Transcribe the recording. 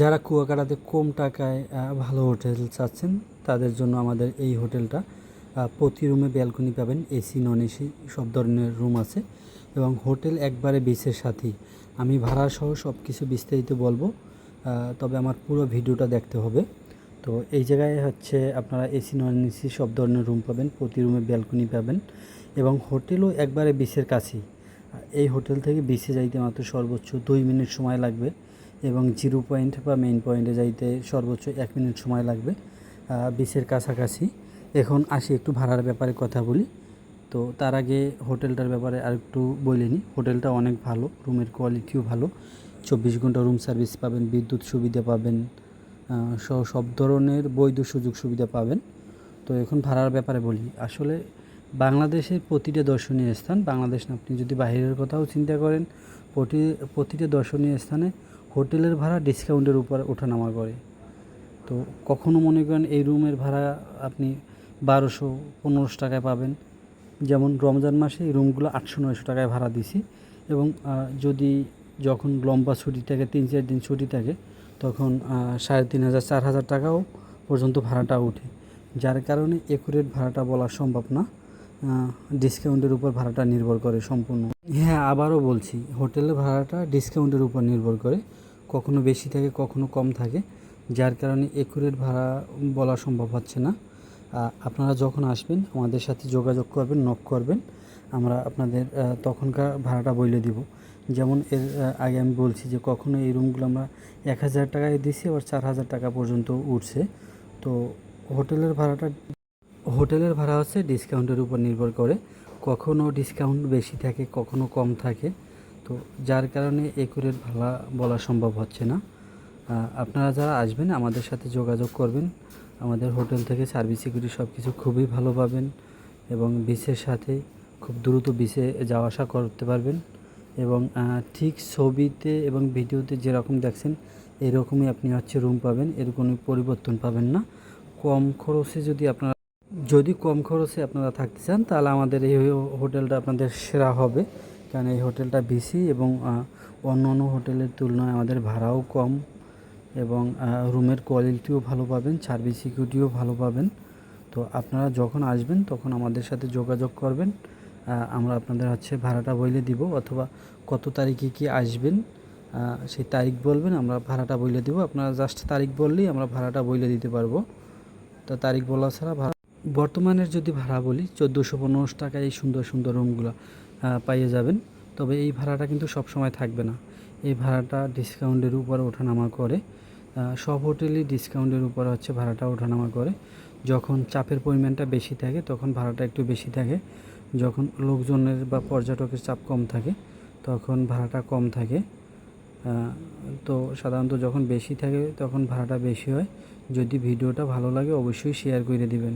যারা কুয়াকাটাতে কম টাকায় ভালো হোটেল চাচ্ছেন, তাদের জন্য আমাদের এই হোটেলটা প্রতি রুমে ব্যালকনি পাবেন, এসি, নন এসি, সব ধরনের রুম আছে এবং হোটেল একবারে বিচের সাথেই। আমি ভাড়া সহ সব কিছু বিস্তারিত বলব তবে আমার পুরো ভিডিওটা দেখতে হবে। তো এই জায়গায় হচ্ছে আপনারা এসি, নন এসি, সব ধরনের রুম পাবেন, প্রতি রুমে ব্যালকনি পাবেন এবং হোটেলও একবারে বিচের কাছেই। এই হোটেল থেকে বিচে যাইতে মাত্র সর্বোচ্চ দুই মিনিট সময় লাগবে। এবং জিরো পয়েন্ট বা মেইন পয়েন্টে যাইতে সর্বোচ্চ এক মিনিট সময় লাগবে বিশের কাছাকাছি। এখন আসি একটু ভাড়ার ব্যাপারে কথা বলি। তো তার আগে হোটেলটার ব্যাপারে আর একটু বলে নিই হোটেলটা অনেক ভালো, রুমের কোয়ালিটিও ভালো। চব্বিশ ঘণ্টা রুম সার্ভিস পাবেন, বিদ্যুৎ সুবিধা পাবেন সহ সব ধরনের বৈধ সুযোগ সুবিধা পাবেন। তো এখন ভাড়ার ব্যাপারে বলি। আসলে বাংলাদেশের প্রতিটা দর্শনীয় স্থান, বাংলাদেশ আপনি যদি বাইরের কথাও চিন্তা করেন, প্রতি, প্রতিটা দর্শনীয় স্থানে হোটেলের ভাড়া ডিসকাউন্টের উপর ওঠানামা করে। তো কখনো মনে করেন এই রুমের ভাড়া আপনি বারোশো, পনেরোশো টাকায় পাবেন? যেমন রমজান মাসে এই রুমগুলো আটশো, নয়শো টাকায় ভাড়া দিছি এবং যদি যখন লম্বা ছুটি থাকে, তিন, চার দিন ছুটি থাকে, তখন সাড়ে তিন হাজার, চার হাজার টাকাও পর্যন্ত ভাড়াটা ওঠে। যার কারণে একুরেট ভাড়াটা বলা সম্ভব না। ডিসকাউন্টের উপর ভাড়াটা নির্ভর করে সম্পূর্ণ। হ্যাঁ আবারও বলছি হোটেলের ভাড়াটা ডিসকাউন্টের উপর নির্ভর করে, কখনো বেশি থাকে, কখনো কম থাকে, যার কারণে একুরেট ভাড়া বলা সম্ভব হচ্ছে না। আপনারা যখন আসবেন, আমাদের সাথে যোগাযোগ করবেন নক করবেন, আমরা আপনাদের তখনকার ভাড়াটা বলে দিব। যেমন এর আগে আমি বলছি যে কখনো এই রুমগুলো আমরা এক হাজার টাকায় দিছি, আবার চার হাজার টাকা পর্যন্ত উঠছে। তো হোটেলের ভাড়াটা হোটেলের ভাড়া হচ্ছে ডিসকাউন্টের উপর নির্ভর করে কখনো ডিসকাউন্ট বেশি থাকে, কখনো কম থাকে। তো যার কারণে একুরের ভাড়া বলা সম্ভব হচ্ছে না। আপনারা যারা আসবেন, আমাদের সাথে যোগাযোগ করবেন। আমাদের হোটেল থেকে সার্ভিস সিকিউরিটি সব কিছু খুবই ভালো পাবেন এবং বিচের সাথে খুব দ্রুত বিচে যাওয়া আসা করতে পারবেন। এবং ঠিক ছবিতে এবং ভিডিওতে যেরকম দেখছেন, এরকমই আপনি হচ্ছে রুম পাবেন। এর কোনো পরিবর্তন পাবেন না। কম খরচে যদি আপনারা যদি কম খরচে আপনারা থাকতে চান, তাহলে আমাদের এই হোটেলটা আপনাদের সেরা হবে। কারণ এই হোটেলটা বেশি এবং অন্য অন্য হোটেলের তুলনায় আমাদের ভাড়াও কম এবং রুমের কোয়ালিটিও ভালো পাবেন, সার্ভিস সিকিউরিটিও ভালো পাবেন। তো আপনারা যখন আসবেন, তখন আমাদের সাথে যোগাযোগ করবেন। আমরা আপনাদের হচ্ছে ভাড়াটা বইলে দিব অথবা কত তারিখে কি আসবেন সেই তারিখ বলবেন, আমরা ভাড়াটা বলে দিব। আপনারা জাস্ট তারিখ বললেই আমরা ভাড়াটা বইলে দিতে পারব। তো তারিখ বলা ছাড়া ভাড়া বর্তমানের যদি ভাড়া বলি, চোদ্দোশো পনেরোশো টাকায় এই সুন্দর সুন্দর রুমগুলো পাইয়ে যাবেন। তবে এই ভাড়াটা কিন্তু সব সময় থাকবে না। এই ভাড়াটা ডিসকাউন্টের উপর ওঠানামা করে সব হোটেলই ডিসকাউন্টের উপর হচ্ছে ভাড়াটা ওঠানামা করে। যখন চাপের পরিমাণটা বেশি থাকে, তখন ভাড়াটা একটু বেশি থাকে। যখন লোকজনের বা পর্যটকের চাপ কম থাকে, তখন ভাড়াটা কম থাকে। তো সাধারণত যখন বেশি থাকে, তখন ভাড়াটা বেশি হয়। যদি ভিডিওটা ভালো লাগে, অবশ্যই শেয়ার করে দিবেন।